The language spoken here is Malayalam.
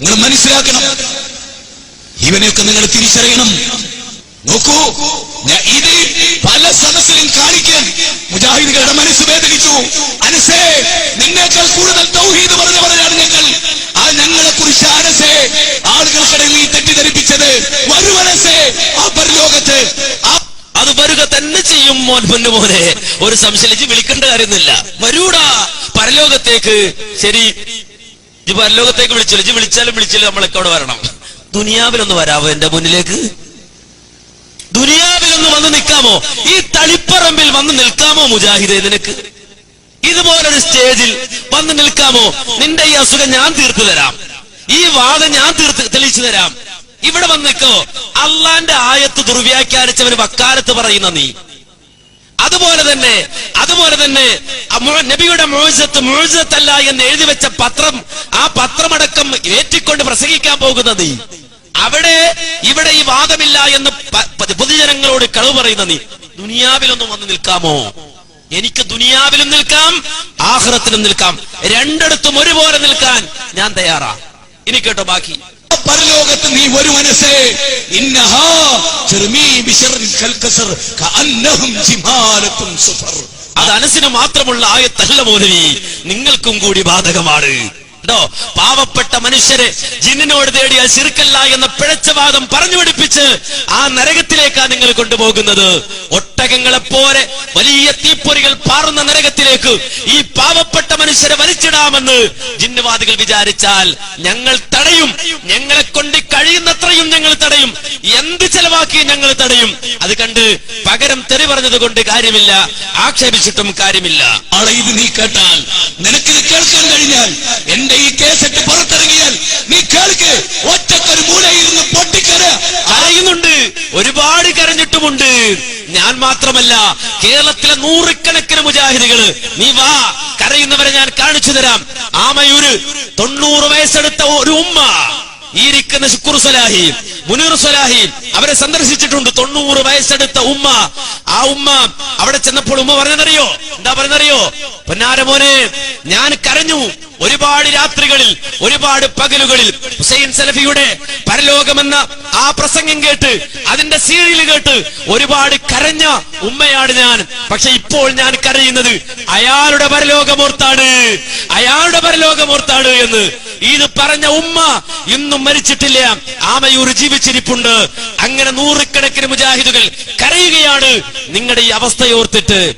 നിങ്ങൾ മനസ്സിലാക്കണം. ഇവനെയൊക്കെ നിങ്ങൾ തിരിച്ചറിയണം. നോക്കൂ ഇത് പല സദസ്സിലും കാണിക്കാൻ മുജാഹിദുകളുടെ മനസ്സ് വേദനിച്ചു. അനസേ നിന്നേക്കാൾ കൂടുതൽ തൗഹീദ് പറഞ്ഞവരാണ് ഞങ്ങൾ. ആ ഞങ്ങളെ കുറിച്ച് അനസേ ആളുകൾക്കിടയിൽ നീ തെറ്റിദ്ധരിപ്പിച്ചത് വരുവനസേ ആ പരലോകത്ത്. അത് വരുക തന്നെ ചെയ്യും മോൻ മോനെ. ഒരു സംശയിച്ച് വിളിക്കേണ്ട കാര്യമൊന്നുമില്ല. വരൂടാ പരലോകത്തേക്ക് ശരി. ഇജ്ജ് പരലോകത്തേക്ക് വിളിച്ചില്ല. ഇജ്ജ് വിളിച്ചാലും വിളിച്ചില്ല നമ്മളൊക്കെ അവിടെ വരണം. ദുനിയാവിലൊന്ന് വരാവോ എന്റെ മുന്നിലേക്ക്? ദുനിയാവിലൊന്ന് വന്ന് നിൽക്കാമോ? ഈ തളിപ്പറമ്പിൽ വന്ന് നിൽക്കാമോ മുജാഹിദെ നിനക്ക്? ഇതുപോലൊരു സ്റ്റേജിൽ വന്ന് നിൽക്കാമോ? നിന്റെ ഈ അസുഖം ഞാൻ തീർത്തു തരാം. ഈ വാദം ഞാൻ തീർത്ത് തെളിയിച്ചു തരാം. ഇവിടെ വന്ന് നിൽക്കോ. അള്ളാന്റെ ആയത്ത് ദുർവ്യാഖ്യാനിച്ചവന് വക്കാലത്ത് പറയുന്ന നീ. അതുപോലെ തന്നെ അതുപോലെ തന്നെ നബിയുടെ മോഴ്സത്ത് മോഴ്സത്തല്ല എന്ന് എഴുതി വെച്ച പത്രം ആ പത്രമടക്കം ഏറ്റിക്കൊണ്ട് പ്രസംഗിക്കാൻ പോകുന്നത്. അവിടെ ഇവിടെ ഈ വാദമില്ല എന്ന് പൊതുജനങ്ങളോട് കളവ് പറയുന്ന നീ ദുനിയാവിലൊന്നും വന്ന് നിൽക്കാമോ? എനിക്ക് ദുനിയാവിലും നിൽക്കാം ആഹ്റത്തിലും നിൽക്കാം. രണ്ടിടത്തും ഒരുപോലെ നിൽക്കാൻ ഞാൻ തയ്യാറാ. ഇനി കേട്ടോ ബാക്കി. പരലോകത്ത് നീ ഒരു മനസ്സേ അത് അനസിന് മാത്രമുള്ള ആയത്തല്ല മൗലവി. നിങ്ങൾക്കും കൂടി ബാധകമാണ് ോ. പാവപ്പെട്ട മനുഷ്യരെ ജിന്നിനോട് തേടിയാൽ ശിർക്കല്ല എന്ന പിഴച്ചവാദം പറഞ്ഞു പിടിപ്പിച്ച് ആ നരകത്തിലേക്കാണ് നിങ്ങൾ കൊണ്ടുപോകുന്നത്. ഒട്ടകങ്ങളെ പോലെ വലിയ തീപ്പൊരികൾ പാറുന്ന നരകത്തിലേക്ക് ഈ പാവപ്പെട്ട മനുഷ്യരെ വലിച്ചിടാമെന്ന് ജിന്നുവാദികൾ വിചാരിച്ചാൽ ഞങ്ങൾ തടയും. ഞങ്ങളെ കൊണ്ട് കഴിയുന്നത്രയും ഞങ്ങൾ തടയും. എന്ത് ചെലവാക്കി ഞങ്ങൾ തടയും. അത് കണ്ട് പകരം തെറി പറഞ്ഞത് കൊണ്ട് കാര്യമില്ല. ആക്ഷേപിച്ചിട്ടും കാര്യമില്ല. ആളെ ഇത് നീ കേട്ടാൽ നിനക്കിത് കേൾക്കാൻ കഴിഞ്ഞാൽ എന്റെ ഈ കേസറ്റ് പുറത്തിറങ്ങിയാൽ നീ കേൾക്ക്. ഒറ്റക്കൊരു മൂലയിരുന്ന് പൊട്ടിക്കര. കരയുന്നുണ്ട്. ഒരുപാട് കരഞ്ഞിട്ടുമുണ്ട്. ഞാൻ മാത്രമല്ല കേരളത്തിലെ നൂറുകണക്കിന് മുജാഹിദികൾ നീ വാ. കരയുന്നവരെ ഞാൻ കാണിച്ചു തരാം. ആമയൂര് തൊണ്ണൂറ് വയസ്സെടുത്ത ഒരു ഉമ്മ ഈ ഇരിക്കുന്ന ശുക്കൂർ സലാഹി മുനീർ സലാഹി അവരെ സന്ദർശിച്ചിട്ടുണ്ട്. തൊണ്ണൂറ് വയസ്സെടുത്ത ഉമ്മ. ആ ഉമ്മ അവിടെ ചെന്നപ്പോൾ ഉമ്മ പറഞ്ഞതറിയോ എന്താ പറഞ്ഞറിയോ പൊന്നാരമോനെ ഞാൻ കരഞ്ഞു. ഒരുപാട് രാത്രികളിൽ ഒരുപാട് പകലുകളിൽ ഹുസൈൻ സലഫിയുടെ പരലോകമെന്ന ആ പ്രസംഗം കേട്ട് അതിന്റെ സീരിയൽ കേട്ട് ഒരുപാട് കരഞ്ഞ ഉമ്മയാണ് ഞാൻ. പക്ഷെ ഇപ്പോൾ ഞാൻ കരയുന്നത് അയാളുടെ പരലോകമോർത്താണ്. അയാളുടെ പരലോകമോർത്താണ് എന്ന്. ഇത് പറഞ്ഞ ഉമ്മ ഇന്നും മരിച്ചിട്ടില്ല. ആമയൂർ ജീവിച്ചിരിപ്പുണ്ട്. അങ്ങനെ നൂറുകണക്കിന് മുജാഹിദുകൾ കരയുകയാണ്. നിങ്ങളുടെ ഈ അവസ്ഥയോർത്തിട്ട്.